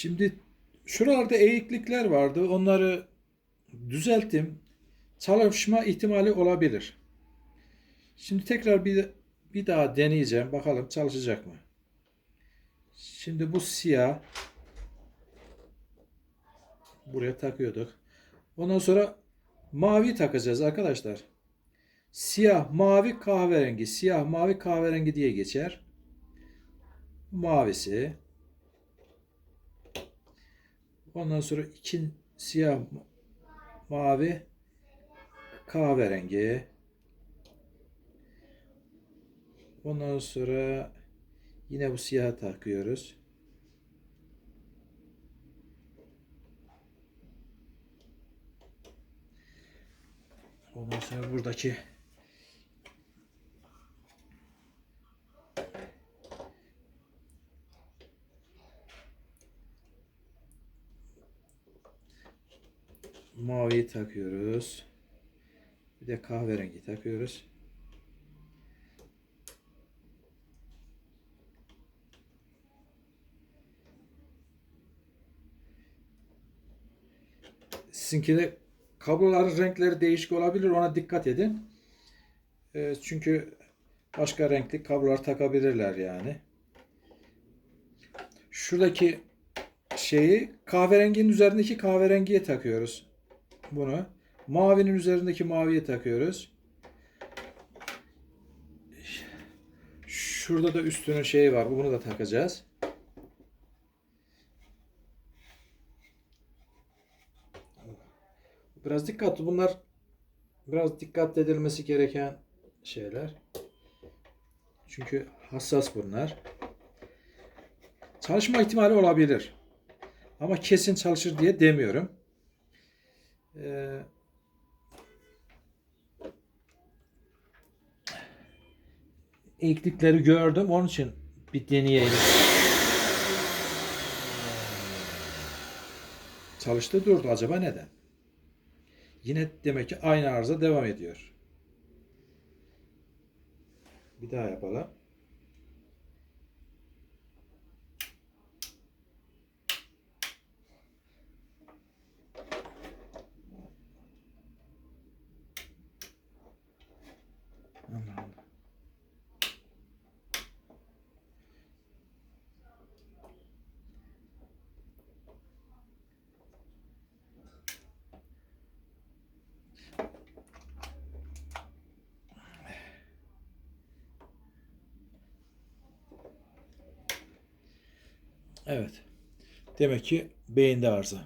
Şimdi şuralarda eğiklikler vardı. Onları düzelttim. Çalışma ihtimali olabilir. Şimdi tekrar bir bir daha deneyeceğim. Bakalım çalışacak mı? Şimdi bu siyah buraya takıyorduk. Ondan sonra mavi takacağız arkadaşlar. Siyah, mavi, kahverengi. Siyah, mavi, kahverengi diye geçer. Mavisi. Ondan sonra iki siyah, mavi, kahverengi. Ondan sonra yine bu siyahı takıyoruz. Ondan sonra buradaki maviyi takıyoruz. Bir de kahverengi takıyoruz. Sizinkide kabloların renkleri değişik olabilir. Ona dikkat edin. Ee, çünkü başka renkli kablolar takabilirler yani. Şuradaki şeyi kahverenginin üzerindeki kahverengiye takıyoruz. Bunu. Mavinin üzerindeki maviye takıyoruz. Şurada da üstünün şeyi var. Bunu da takacağız. Biraz dikkatli. Bunlar biraz dikkat edilmesi gereken şeyler. Çünkü hassas bunlar. Çalışma ihtimali olabilir. Ama kesin çalışır diye demiyorum. Ee, eğiklikleri gördüm. Onun için bir deneyelim. Çalıştı durdu. Acaba neden? Yine demek ki aynı arıza devam ediyor. Bir daha yapalım. Evet. Demek ki beyinde arıza.